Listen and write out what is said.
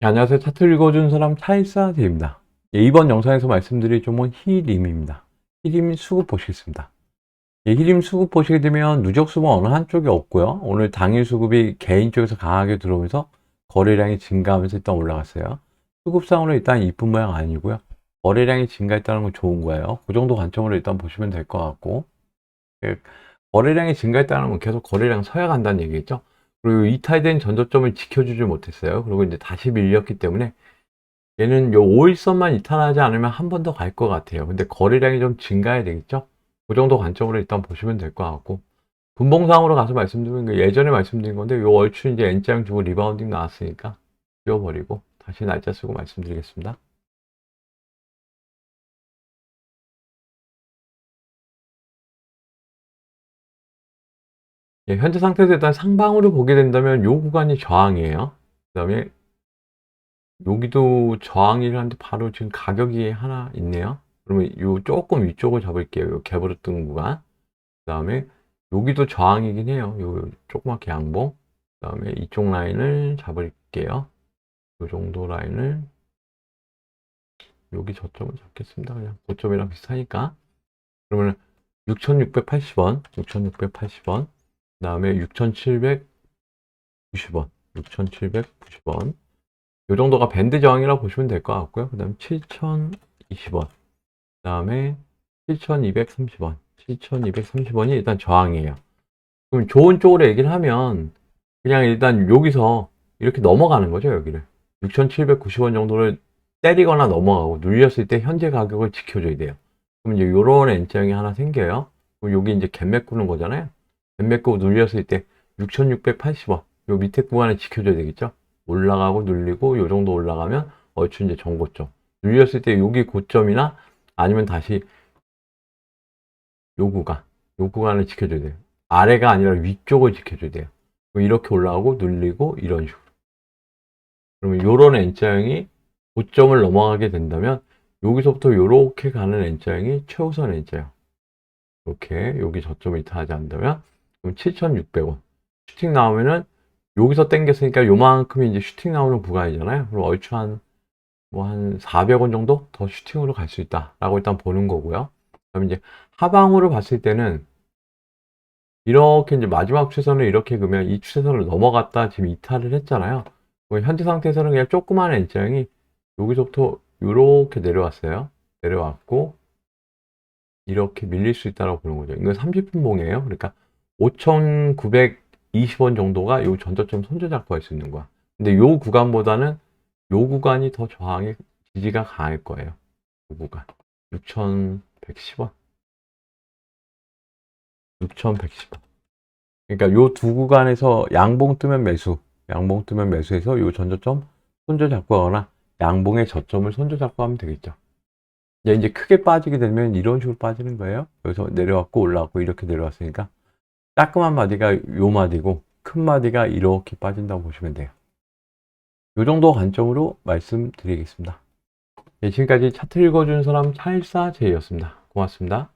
네, 안녕하세요. 차트 읽어준 사람 차일사대입니다. 예, 이번 영상에서 말씀드릴 종목은 히림입니다. 히림 수급 보시겠습니다. 예, 히림 수급 보시게 되면 누적 수급 어느 한쪽이 없고요. 오늘 당일 수급이 개인 쪽에서 강하게 들어오면서 거래량이 증가하면서 일단 올라갔어요. 수급상으로 일단 이쁜 모양 아니고요. 거래량이 증가했다는 건 좋은 거예요. 그 정도 관점으로 일단 보시면 될 것 같고 예, 거래량이 증가했다는 건 계속 거래량 서야 간다는 얘기겠죠. 그리고 이탈된 전저점을 지켜주지 못했어요. 그리고 이제 다시 밀렸기 때문에 얘는 요 5일선만 이탈하지 않으면 한 번 더 갈 것 같아요. 근데 거래량이 좀 증가해야 되겠죠? 그 정도 관점으로 일단 보시면 될 것 같고 분봉상으로 가서 말씀드리면 그 예전에 말씀드린 건데 요 얼추 이제 N장 주고 리바운딩 나왔으니까 지워버리고 다시 날짜 쓰고 말씀드리겠습니다. 예, 현재 상태에서 일단 상방으로 보게 된다면 요 구간이 저항이에요. 그 다음에 여기도 저항이라는데 바로 지금 가격이 하나 있네요. 그러면 요 조금 위쪽을 잡을게요. 요 개버렸던 구간. 그 다음에 여기도 저항이긴 해요. 요 조그맣게 양봉. 그 다음에 이쪽 라인을 잡을게요. 요 정도 라인을 여기 저점을 잡겠습니다. 그냥 고점이랑 비슷하니까. 그러면 6,680원, 6,680원. 그 다음에 6,790원, 6,790원. 이 정도가 밴드 저항이라고 보시면 될 것 같고요. 그 다음에 7,020원. 그 다음에 7,230원. 7,230원이 일단 저항이에요. 그럼 좋은 쪽으로 얘기를 하면 그냥 일단 여기서 이렇게 넘어가는 거죠, 여기를. 6,790원 정도를 때리거나 넘어가고 눌렸을 때 현재 가격을 지켜줘야 돼요. 그럼 이제 요런 N장이 하나 생겨요. 그럼 여기 이제 갭맥 꾸는 거잖아요. 뱀맥고 눌렸을 때 6680원 요 밑에 구간에 지켜줘야 되겠죠? 올라가고 눌리고 요 정도 올라가면 얼추 이제 정고점 눌렸을 때 여기 고점이나 아니면 다시 요 구간 요 구간을 지켜줘야 돼요. 아래가 아니라 위쪽을 지켜줘야 돼요. 이렇게 올라가고 눌리고 이런 식으로. 그러면 요런 N자형이 고점을 넘어가게 된다면 여기서부터 요렇게 가는 N자형이 최우선 N자형. 이렇게 여기 저점을 이탈하지 않는다면 그럼 7,600원. 슈팅 나오면은 여기서 땡겼으니까 요만큼이 이제 슈팅 나오는 구간이잖아요. 그럼 얼추 한, 뭐 한 400원 정도 더 슈팅으로 갈 수 있다라고 일단 보는 거고요. 그럼 이제 하방으로 봤을 때는 이렇게 이제 마지막 추세선을 이렇게 그면 이 추세선을 넘어갔다 지금 이탈을 했잖아요. 현재 상태에서는 그냥 조그만 N자형이 여기서부터 이렇게 내려왔어요. 내려왔고 이렇게 밀릴 수 있다고 보는 거죠. 이건 30분 봉이에요. 그러니까 5,920원 정도가 요 전저점 손절 잡고 할수 있는 거야. 근데 요 구간보다는 요 구간이 더 저항의 지지가 강할 거예요. 요 구간. 6,110원. 6,110원. 그러니까 요 두 구간에서 양봉 뜨면 매수, 양봉 뜨면 매수해서 요 전저점 손절 잡고 하거나 양봉의 저점을 손절 잡고 하면 되겠죠. 이제 크게 빠지게 되면 이런 식으로 빠지는 거예요. 여기서 내려왔고 올라왔고 이렇게 내려왔으니까 따끔한 마디가 요 마디고 큰 마디가 이렇게 빠진다고 보시면 돼요. 요 정도 관점으로 말씀드리겠습니다. 네, 지금까지 차트 읽어준 사람 차일사제이였습니다. 고맙습니다.